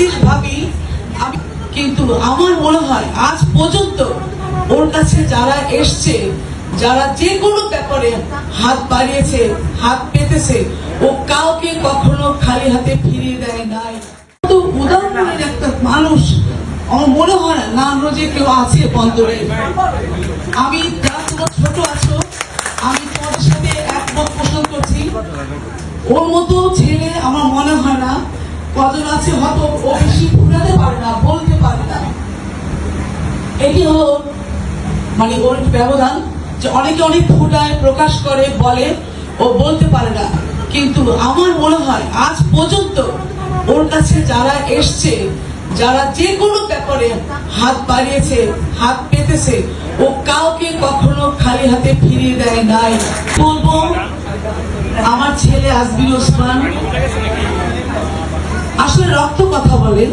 জিনিস ভাবি, আমি কিন্তু আমার মনে হয় আজ পর্যন্ত ওর কাছে যারা এসছে, যারা যে কোনো ব্যাপারে হাত বাড়িয়েছে, হাত পেতেছে, ও কাউকে কখনো খালি হাতে ফিরিয়ে দেয় নাই। তো উদাহরণের একটা মানুষ মনে হয় না নাম যে কেউ আছে বন্দরে। আমি যা তোমার ছোট আছো, আমি তোমাদের সাথে একমত পোষণ করছি। ওর মতো ছেলে আমার মনে হয় না কজন আছে হয়তো ও বেশি ফুটাতে পারে না, বলতে পারে না। এটি হলো মানে ওর ব্যবধান যে অনেকে অনেক ফুটায় প্রকাশ করে, বলে, ও বলতে পারে না। কিন্তু আমার মনে হয় আজ পর্যন্ত ওর কাছে যারা এসছে, যারা যে কোনো ব্যাপারে হাত বাড়িয়েছে, হাত পেতেছে, ও কাউকে কখনো খালি হাতে ফিরিয়ে দেয় নাই। বলব, আমার ছেলে আজমির ওসমান আসলে রক্ত কথা বলে।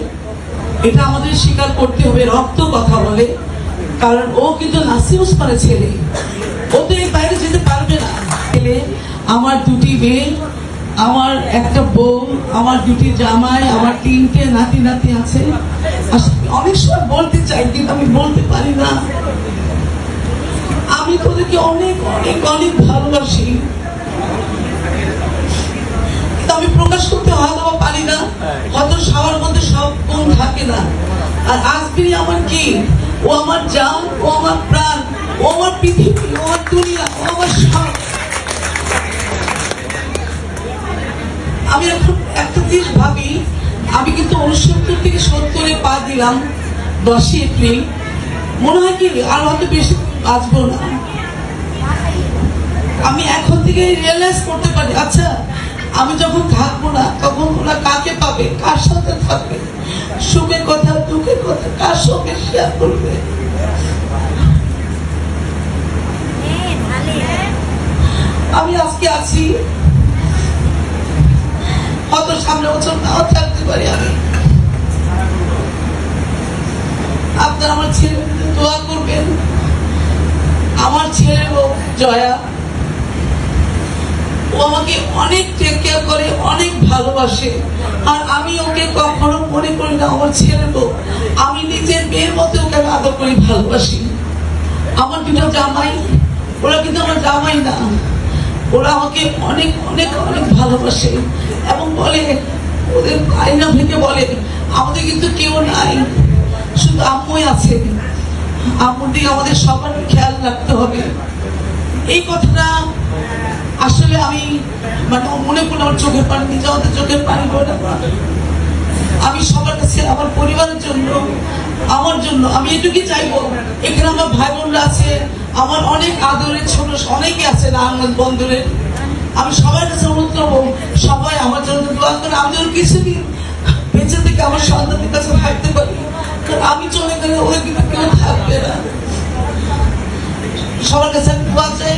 এটা আমাদের স্বীকার করতে হবে, রক্ত কথা বলে। কারণ ও কিন্তু নাসির ওসমানের ছেলে। ও তো এর বাইরে যেতে পারবে না। ছেলে, আমার দুটি মেয়ে, আমার একটা বউ, আমার দুটি জামাই, আমার তিনটে নাতি নাতি আছে। অনেক সময় বলতে চাই, কিন্তু আমি বলতে পারি না। আমি তোদেরকে অনেক অনেক অনেক ভালোবাসি। কিন্তু আমি প্রকাশ করতে হয়তো পারি না হয়তো সবার মধ্যে সব গুণ থাকে না আর আজমিরি আমার কি? ও আমার জান, ও আমার প্রাণ, ও আমার পৃথিবী, ও আমার দুনিয়া, ও আমার সব। আমি এখন একটা জিনিস ভাবি, আমি কিন্তু উনসত্তর থেকে সত্তরে পা দিলাম দশই এপ্রিল। মনে হয় কি, আর হয়তো বেশি বাঁচবো না। আমি এখন থেকে রিয়েলাইজ করতে পারি। আচ্ছা আমি যখন থাকব না তখন ওরা কাকে পাবে? কার সাথে থাকবে? সুখের কথা দুঃখের কথা কার সঙ্গে শেয়ার করবে? আমি আজকে আছি। হয়তো সামনে বছর নাও থাকতে পারি আমি। আপনারা আমার ছেলে দোয়া করবেন। আমার বউ জয়া। ও আমাকে অনেক টেক কেয়ার করে, অনেক ভালোবাসে। আর আমি ওকে কখনো মনে করি না, আমার ছেলে বউ আমি নিজের মেয়ের মতো ওকে আদর করি, ভালোবাসি। আমার দুটো জামাই, ওরা কিন্তু আমার জামাই না। ওরা আমাকে অনেক অনেক অনেক ভালোবাসে এবং বলে, ওদের আয়না ভেঙে বলে, আমাদের কিন্তু কেউ নাই, শুধু আম্মুই আছে আম্মুর দিকে আমাদের সবার খেয়াল রাখতে হবে। এই কথাটা আমি মানে মনে করলে আমার চোখের পানি নিজে আমাদের চোখের পানি আমি সবার কাছে, আমার পরিবারের জন্য, আমার জন্য, আমি এটুকুই চাইব, এখানে আমার ভাই বোনরা আছে, আমার অনেক আদরের ছোট, অনেকে আছে না আহমেদ বন্ধুরের আমি সবার কাছে অনুরোধ করব, সবাই আমার জন্য দোয়া করে, আমি যেন কিছুদিন বেঁচে থেকে আমার সন্তানের কাছে থাকতে পারি। কারণ আমি চলে গেলে ওদের কিন্তু কেউ থাকবে না? সবার কাছে আমি দোয়া চাই।